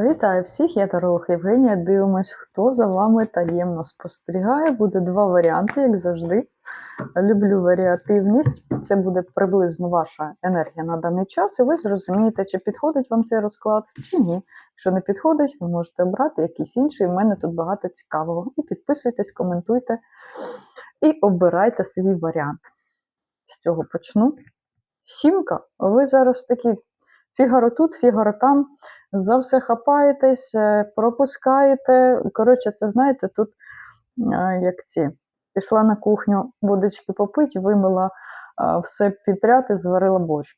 Вітаю всіх, я Таролог Євгенія. Дивимось, хто за вами таємно спостерігає. Буде два варіанти, як завжди. Люблю варіативність. Це буде приблизно ваша енергія на даний час, і ви зрозумієте, чи підходить вам цей розклад, чи ні. Якщо не підходить, ви можете обрати якийсь інший. У мене тут багато цікавого. І підписуйтесь, коментуйте і обирайте свій варіант. З цього почну. Сімка, ви зараз такі фігаро тут, фігаро там за все хапаєтесь, е, пропускаєте. Коротше, це знаєте, тут е, як ці. Пішла на кухню водички попить, вимила е, все підряд і зварила борщ.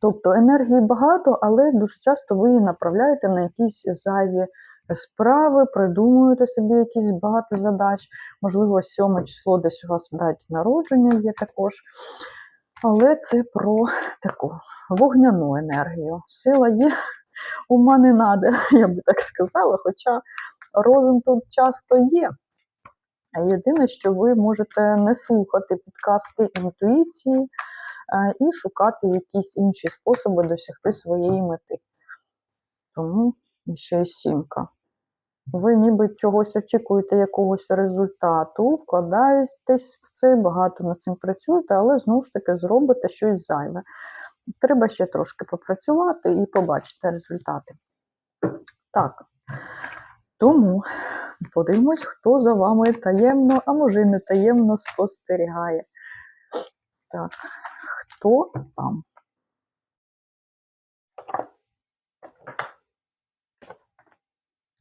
Тобто енергії багато, але дуже часто ви її направляєте на якісь зайві справи, придумуєте собі якісь багато задач. Можливо, сьоме число десь у вас в даті народження є також. Але це про таку вогняну енергію. Сила є, ума не надо, я би так сказала, хоча розум тут часто є. Єдине, що ви можете не слухати підказки інтуїції е, і шукати якісь інші способи досягти своєї мети. Тому ще й сімка. Ви ніби чогось очікуєте, якогось результату, вкладаєтесь в це, багато над цим працюєте, але знову ж таки зробите щось зайве. Треба ще трошки попрацювати і побачити результати. Так. Тому подивимось, хто за вами таємно, а може й не таємно спостерігає. Так, хто там?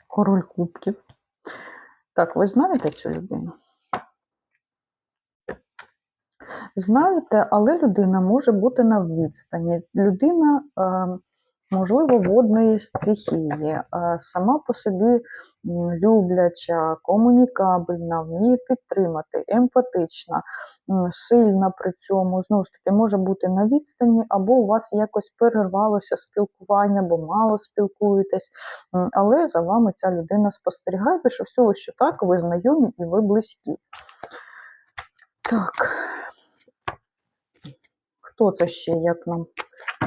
Король кубків. Так, ви знаєте цю людину? Знаєте, але людина може бути на відстані. Людина, е, можливо, водної стихії, сама по собі любляча, комунікабельна, вміє підтримати, емпатична, сильна при цьому, знову ж таки, може бути на відстані, або у вас якось перервалося спілкування, або мало спілкуєтесь, але за вами ця людина спостерігає, більше всього, що так, ви знайомі і ви близькі. Так. Хто це ще, як нам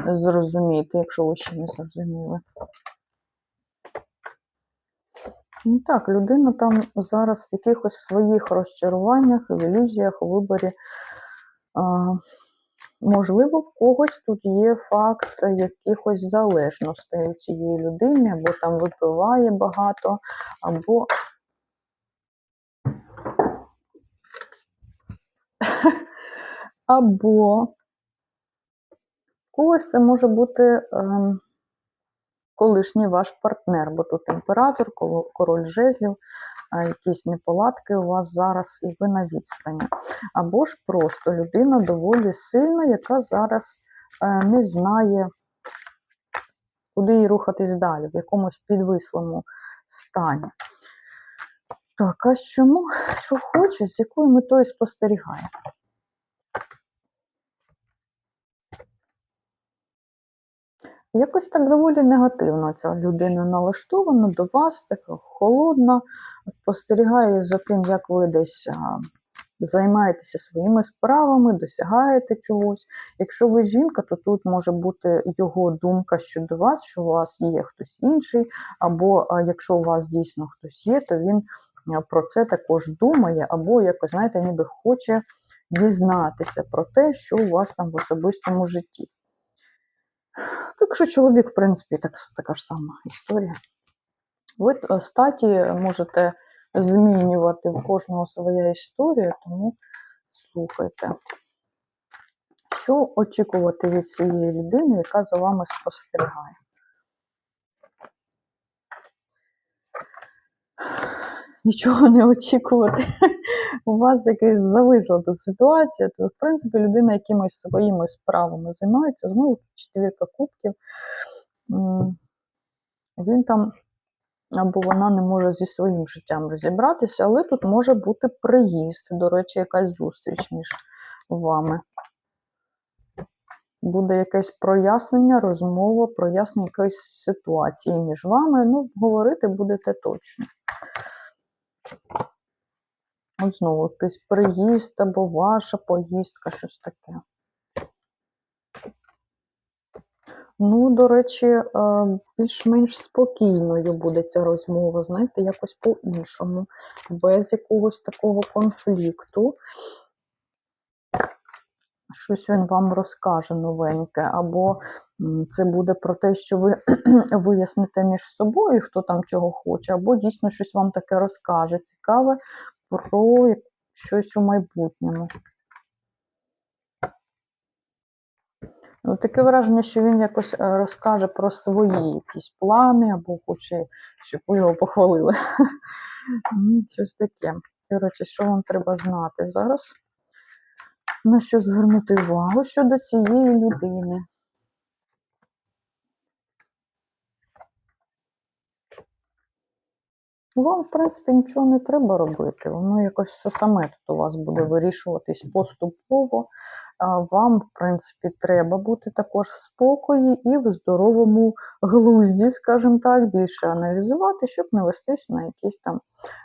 зрозуміти, якщо ви ще не зрозуміли? Ну Так, людина там зараз в якихось своїх розчаруваннях, ілюзіях, у виборі. А, Можливо, в когось тут є факт якихось залежностей у цієї людини, або там випиває багато, або. Або когось це може бути е, колишній ваш партнер, бо тут імператор, король жезлів, якісь неполадки у вас зараз і ви на відстані. Або ж просто людина доволі сильна, яка зараз е, не знає, куди їй рухатись далі, в якомусь підвислому стані. Так, а чому, що хоче, з якою метою спостерігає? Якось так доволі негативно ця людина налаштована до вас, така холодна, спостерігає за тим, як ви десь займаєтеся своїми справами, досягаєте чогось. Якщо ви жінка, то тут може бути його думка щодо вас, що у вас є хтось інший, або якщо у вас дійсно хтось є, то він про це також думає, або якось, знаєте, ніби хоче дізнатися про те, що у вас там в особистому житті. Так що чоловік, в принципі, так, така ж сама історія. Ви е, статі можете змінювати в кожного своя історія, тому слухайте. Що очікувати від цієї людини, яка за вами спостерігає? Нічого не очікувати. У вас якась зависла тут ситуація, то, в принципі, людина якимись своїми справами займається. Знову четвірка кубків. Він там або вона не може зі своїм життям розібратися, але тут може бути приїзд, до речі, якась зустріч між вами. Буде якесь прояснення, розмова, прояснення якоїсь ситуації між вами. Ну, говорити будете точно. От знову якийсь приїзд або ваша поїздка, щось таке. Ну, до речі, е, більш-менш спокійною буде ця розмова, знаєте, якось по-іншому, без якогось такого конфлікту. Щось він вам розкаже новеньке, або це буде про те, що ви виясните між собою, хто там чого хоче, або дійсно щось вам таке розкаже цікаве про щось у майбутньому. Ну, таке враження, що він якось е, розкаже про свої якісь плани, або хоче, щоб ви його похвалили. Ну, Щось таке. Коротше, що вам треба знати зараз? На що звернути увагу щодо цієї людини? Вам, в принципі, нічого не треба робити. Воно якось все саме тут у вас буде вирішуватись поступово. Вам, в принципі, треба бути також в спокої і в здоровому глузді, скажімо так, більше аналізувати, щоб не вестись на якісь там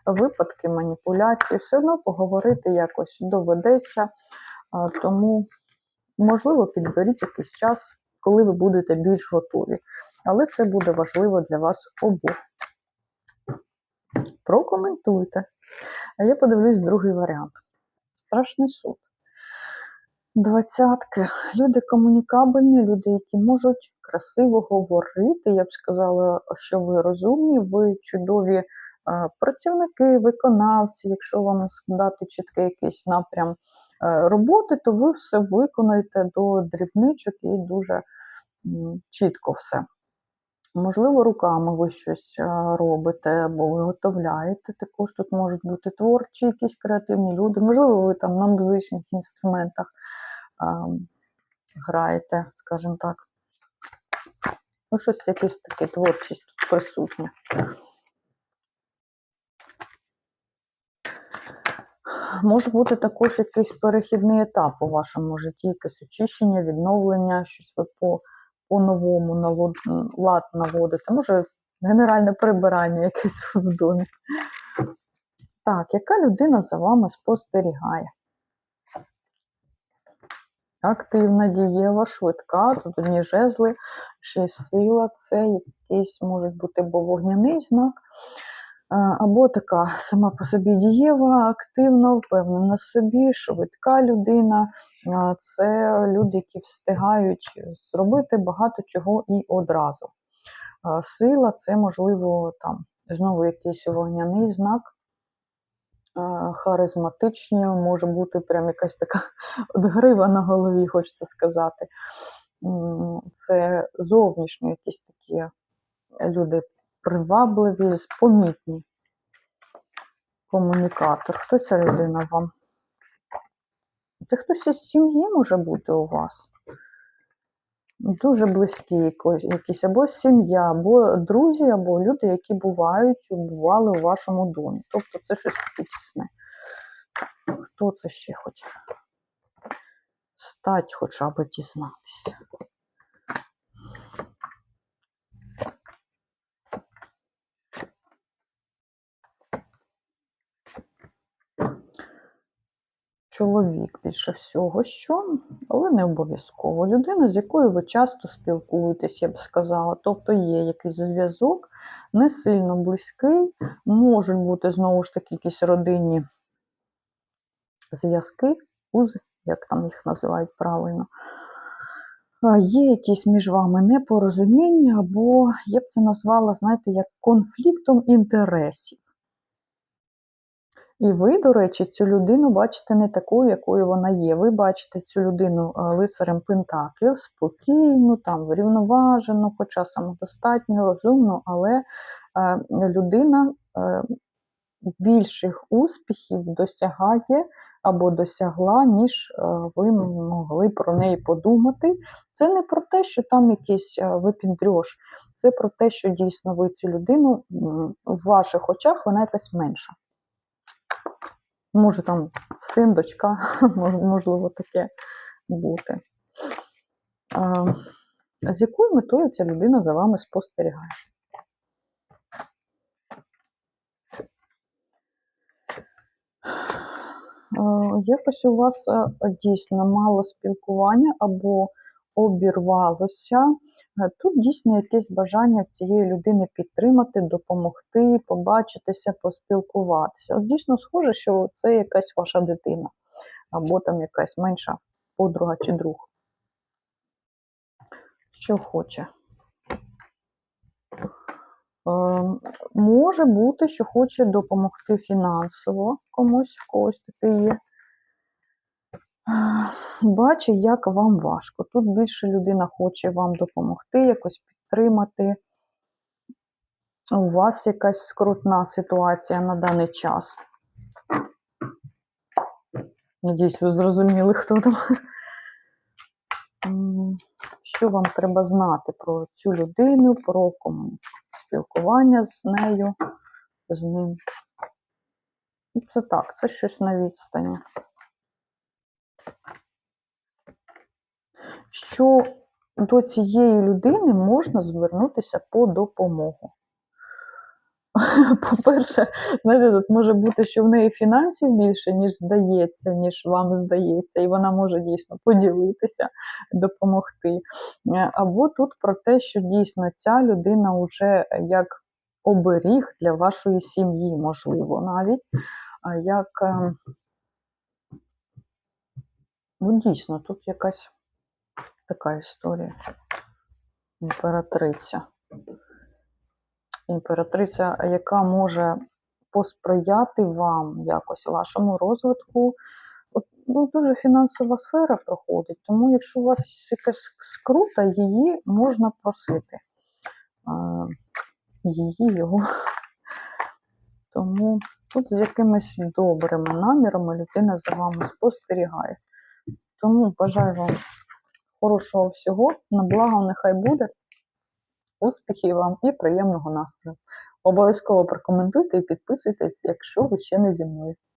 випадки, маніпуляції. Все одно поговорити якось доведеться. Тому, можливо, підберіть якийсь час, коли ви будете більш готові. Але це буде важливо для вас обох. Прокоментуйте. А я подивлюсь другий варіант. Страшний суд. Двадцятки. Люди комунікабельні, люди, які можуть красиво говорити. Я б сказала, що ви розумні, ви чудові працівники, виконавці. Якщо вам складати чіткий якийсь напрям е, роботи, то ви все виконаєте до дрібничок і дуже чітко все. Можливо, руками ви щось е, робите або виготовляєте. Також тут можуть бути творчі, якісь креативні люди. Можливо, ви там на музичних інструментах ем, граєте, скажімо так. Ну, щось якась таке творчість тут присутня. Може бути також якийсь перехідний етап у вашому житті, якесь очищення, відновлення, щось ви по, по-новому лад наводите. Може, генеральне прибирання якесь в домі. Так, яка людина за вами спостерігає? Активна, дієва, швидка, тут одні жезли, ще й сила, це якийсь може бути або вогняний знак, або така сама по собі дієва, активна, впевнена в собі, швидка людина. Це люди, які встигають зробити багато чого і одразу. Сила це, можливо, там знову якийсь вогняний знак. Харизматичні, може бути прям якась така грива на голові, хочеться сказати. Це зовнішньо якісь такі люди привабливі, помітні. Комунікатор. Хто ця людина вам? Це хтось із сім'ї може бути у вас. Дуже близькі якісь або сім'я, або друзі, або люди, які бувають, бували у вашому домі. Тобто це щось тісне. Хто це ще хоче? Стать хоча б дізнатися. Чоловік більше всього, що, але не обов'язково. Людина, з якою ви часто спілкуєтесь, я б сказала. Тобто є якийсь зв'язок, не сильно близький, можуть бути знову ж таки якісь родинні зв'язки, узи, як там їх називають правильно. Є якісь між вами непорозуміння, або я б це назвала, знаєте, як конфліктом інтересів. І ви, до речі, цю людину бачите не такою, якою вона є. Ви бачите цю людину е, лицарем Пентаклів, спокійну, там, врівноважену, хоча самодостатньо, розумну, але е, людина е, більших успіхів досягає або досягла, ніж ви могли про неї подумати. Це не про те, що там якийсь випіндрьош, це про те, що дійсно ви цю людину в ваших очах вона якась менша. Може там син, дочка, можливо, таке бути. А, з якою метою ця людина за вами спостерігає? Якось у вас е, дійсно мало спілкування, або обірвалося. Е, Тут дійсно якесь бажання в цієї людини підтримати, допомогти, побачитися, поспілкуватися. От дійсно схоже, що це якась ваша дитина, або там якась менша подруга чи друг. Що хоче. Ем, Може бути, що хоче допомогти фінансово комусь, в когось такий є. Бачу, як вам важко. Тут більше людина хоче вам допомогти, якось підтримати. У вас якась скрутна ситуація на даний час. Надіюсь, ви зрозуміли, хто там. Що вам треба знати про цю людину, про кому спілкування з нею, з ним. Це так, це щось на відстані. Що до цієї людини можна звернутися по допомогу. По-перше, знаєте, тут може бути, що в неї фінансів більше, ніж здається, ніж вам здається, і вона може дійсно поділитися, допомогти. Е, Або тут про те, що дійсно ця людина вже як оберіг для вашої сім'ї, можливо, навіть як. Ну, дійсно, тут якась така історія. Імператриця. Імператриця, яка може посприяти вам якось вашому розвитку. От, ну, дуже фінансова сфера проходить, тому якщо у вас якась скрута, її можна просити. А, її, його. Тому тут з якимись добрими намірами людина за вами спостерігає. Тому бажаю вам хорошого всього, на благо нехай буде. Успіхів вам і приємного настрою. Обов'язково прокоментуйте і підписуйтесь, якщо ви ще не зі мною.